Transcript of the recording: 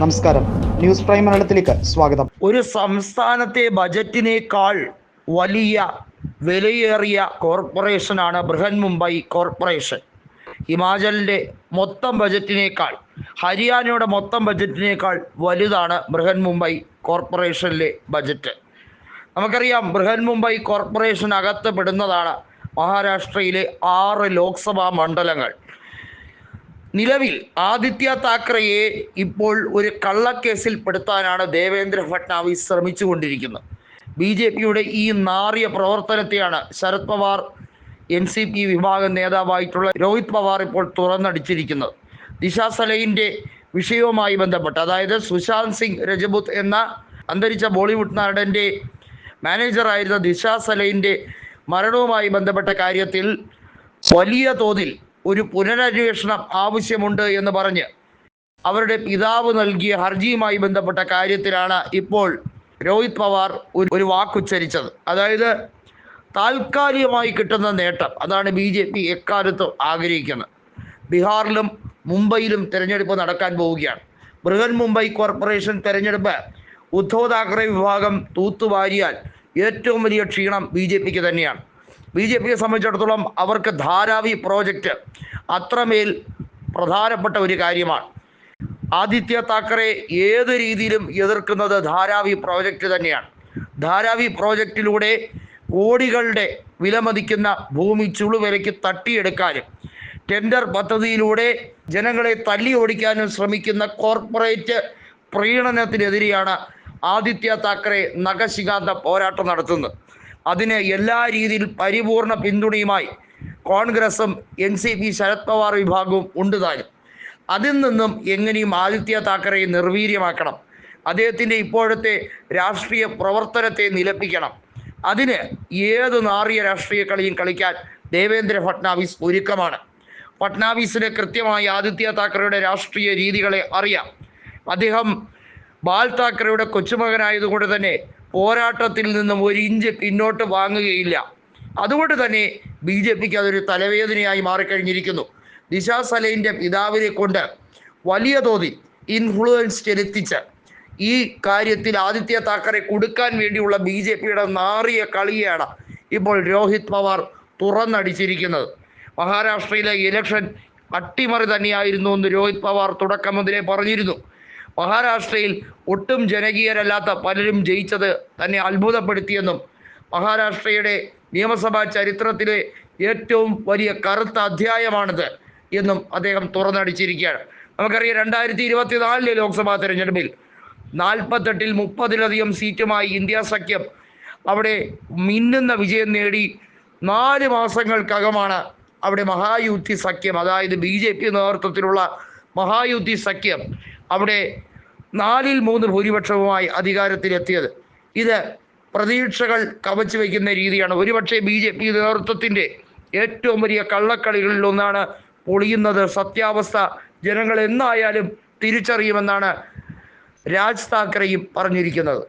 നമസ്കാരം. News prime മലയാളത്തിലേക്ക് സ്വാഗതം. ഒരു സംസ്ഥാനത്തെ ബജറ്റിനേക്കാൾ വലിയ വിലയേറിയ കോർപ്പറേഷനാണ് ബൃഹൻ മുംബൈ കോർപ്പറേഷൻ. ഹിമാചലിന്റെ മൊത്തം ബജറ്റിനേക്കാൾ ഹരിയാനയുടെ മൊത്തം ബജറ്റിനേക്കാൾ വലുതാണ് ബൃഹൻ മുംബൈ കോർപ്പറേഷനിലെ ബജറ്റ്. നമുക്കറിയാം ബൃഹൻ മുംബൈ കോർപ്പറേഷനകത്ത് പെടുന്നതാണ് മഹാരാഷ്ട്രയിലെ ആറ് ലോക്സഭാ മണ്ഡലങ്ങൾ. നിലവിൽ ആദിത്യ താക്കറെയെ ഇപ്പോൾ ഒരു കള്ളക്കേസിൽ പെടുത്താനാണ് ദേവേന്ദ്ര ഫട്നാവിസ് ശ്രമിച്ചുകൊണ്ടിരിക്കുന്നത്. ബി ജെ പിയുടെ ഈ നാറിയ പ്രവർത്തനത്തെയാണ് Sharad Pawar N C P വിഭാഗം നേതാവായിട്ടുള്ള രോഹിത് പവാർ ഇപ്പോൾ തുറന്നടിച്ചിരിക്കുന്നത്. ദിശ സലൈന്റെ വിഷയവുമായി ബന്ധപ്പെട്ട് അതായത് സുശാന്ത് സിംഗ് രജപുത് എന്ന അന്തരിച്ച ബോളിവുഡ് നടന്റെ മാനേജറായിരുന്ന ദിശ സലൈന്റെ മരണവുമായി ബന്ധപ്പെട്ട കാര്യത്തിൽ വലിയ തോതിൽ ഒരു പുനരന്വേഷണം ആവശ്യമുണ്ട് എന്ന് പറഞ്ഞ് അവരുടെ പിതാവ് നൽകിയ ഹർജിയുമായി ബന്ധപ്പെട്ട കാര്യത്തിലാണ് ഇപ്പോൾ രോഹിത് പവാർ ഒരു ഒരു വാക്കുച്ചരിച്ചത്. അതായത് താൽക്കാലികമായി കിട്ടുന്ന നേട്ടം അതാണ് ബി ജെ പി എക്കാലത്തും ആഗ്രഹിക്കുന്നത്. ബീഹാറിലും മുംബൈയിലും തിരഞ്ഞെടുപ്പ് നടക്കാൻ പോവുകയാണ്. ബൃഹൻ മുംബൈ കോർപ്പറേഷൻ തിരഞ്ഞെടുപ്പ് ഉദ്ധവ് താക്കറെ വിഭാഗം തൂത്തുവാരിയാൽ ഏറ്റവും വലിയ ക്ഷീണം ബി ജെ പിക്ക് തന്നെയാണ്. ബി ജെ പിയെ സംബന്ധിച്ചിടത്തോളം അവർക്ക് ധാരാവി പ്രോജക്റ്റ് അത്രമേൽ പ്രധാനപ്പെട്ട ഒരു കാര്യമാണ്. ആദിത്യ താക്കറെ ഏത് രീതിയിലും എതിർക്കുന്നത് ധാരാവി പ്രോജക്റ്റ് തന്നെയാണ്. ധാരാവി പ്രോജക്റ്റിലൂടെ കോടികളുടെ വിലമതിക്കുന്ന ഭൂമി ചുളുവിലയ്ക്ക് തട്ടിയെടുക്കാനും ടെൻഡർ പദ്ധതിയിലൂടെ ജനങ്ങളെ തല്ലി ഓടിക്കാനും ശ്രമിക്കുന്ന കോർപ്പറേറ്റ് പ്രീണനത്തിനെതിരെയാണ് ആദിത്യ താക്കറെ നഖശികാന്ത പോരാട്ടം നടത്തുന്നത്. അതിന് എല്ലാ രീതിയിൽ പരിപൂർണ പിന്തുണയുമായി കോൺഗ്രസും N C P Sharad Pawar വിഭാഗവും ഉണ്ട് താനും. അതിൽ നിന്നും എങ്ങനെയും ആദിത്യ താക്കറയെ നിർവീര്യമാക്കണം. അദ്ദേഹത്തിന്റെ ഇപ്പോഴത്തെ രാഷ്ട്രീയ പ്രവർത്തനത്തെ നിലപ്പിക്കണം. അതിന് ഏത് നാറിയ രാഷ്ട്രീയ കളിയും കളിക്കാൻ ദേവേന്ദ്ര ഫട്നാവിസ് ഒരുക്കമാണ്. ഫട്നാവിസിന് കൃത്യമായി ആദിത്യ താക്കറയുടെ രാഷ്ട്രീയ രീതികളെ അറിയാം. അദ്ദേഹം ബാൽ താക്കറയുടെ കൊച്ചുമകനായതുകൊണ്ട് തന്നെ പോരാട്ടത്തിൽ നിന്നും ഒരു ഇഞ്ച് പിന്നോട്ട് വാങ്ങുകയില്ല. അതുകൊണ്ട് തന്നെ ബി ജെ പിക്ക് അതൊരു തലവേദനയായി മാറിക്കഴിഞ്ഞിരിക്കുന്നു. ദിശ സലൈന്റെ പിതാവിനെ കൊണ്ട് വലിയ തോതിൽ ഇൻഫ്ലുവൻസ് ചെലുത്തിച്ച് ഈ കാര്യത്തിൽ ആദിത്യ താക്കറെ കൊടുക്കാൻ വേണ്ടിയുള്ള ബി ജെ പിയുടെ നാറിയ കളിയാണ് ഇപ്പോൾ രോഹിത് പവാർ തുറന്നടിച്ചിരിക്കുന്നത്. മഹാരാഷ്ട്രയിലെ ഇലക്ഷൻ അട്ടിമറി തന്നെയായിരുന്നു എന്ന് രോഹിത് പവാർ തുടക്കം മുതലേ പറഞ്ഞിരുന്നു. മഹാരാഷ്ട്രയിൽ ഒട്ടും ജനകീയരല്ലാത്ത പലരും ജയിച്ചത് തന്നെ അത്ഭുതപ്പെടുത്തിയെന്നും മഹാരാഷ്ട്രയുടെ നിയമസഭാ ചരിത്രത്തിലെ ഏറ്റവും വലിയ കറുത്ത അധ്യായമാണിത് എന്നും അദ്ദേഹം തുറന്നടിച്ചിരിക്കുകയാണ്. നമുക്കറിയാം രണ്ടായിരത്തി ഇരുപത്തിനാലിലെ ലോക്സഭാ തെരഞ്ഞെടുപ്പിൽ നാൽപ്പത്തെട്ടിൽ മുപ്പതിലധികം സീറ്റുമായി ഇന്ത്യ സഖ്യം അവിടെ മിന്നുന്ന വിജയം നേടി നാല് മാസങ്ങൾക്കകമാണ് അവിടെ മഹായുദ്ധി സഖ്യം അതായത് ബി ജെ പി നേതൃത്വത്തിലുള്ള മഹായുദ്ധി സഖ്യം അവിടെ നാലിൽ മൂന്ന് ഭൂരിപക്ഷവുമായി അധികാരത്തിലെത്തിയത്. ഇത് പ്രതീക്ഷകൾ കവച്ചു വയ്ക്കുന്ന രീതിയാണ്. ഒരുപക്ഷെ ബി ജെ പി നേതൃത്വത്തിന്റെ ഏറ്റവും വലിയ കള്ളക്കളികളിൽ ഒന്നാണ് പൊളിയുന്നത് സത്യാവസ്ഥ. ജനങ്ങൾ എന്നായാലും തിരിച്ചറിയുമെന്നാണ് രാജ് താക്കറെയും പറഞ്ഞിരിക്കുന്നത്.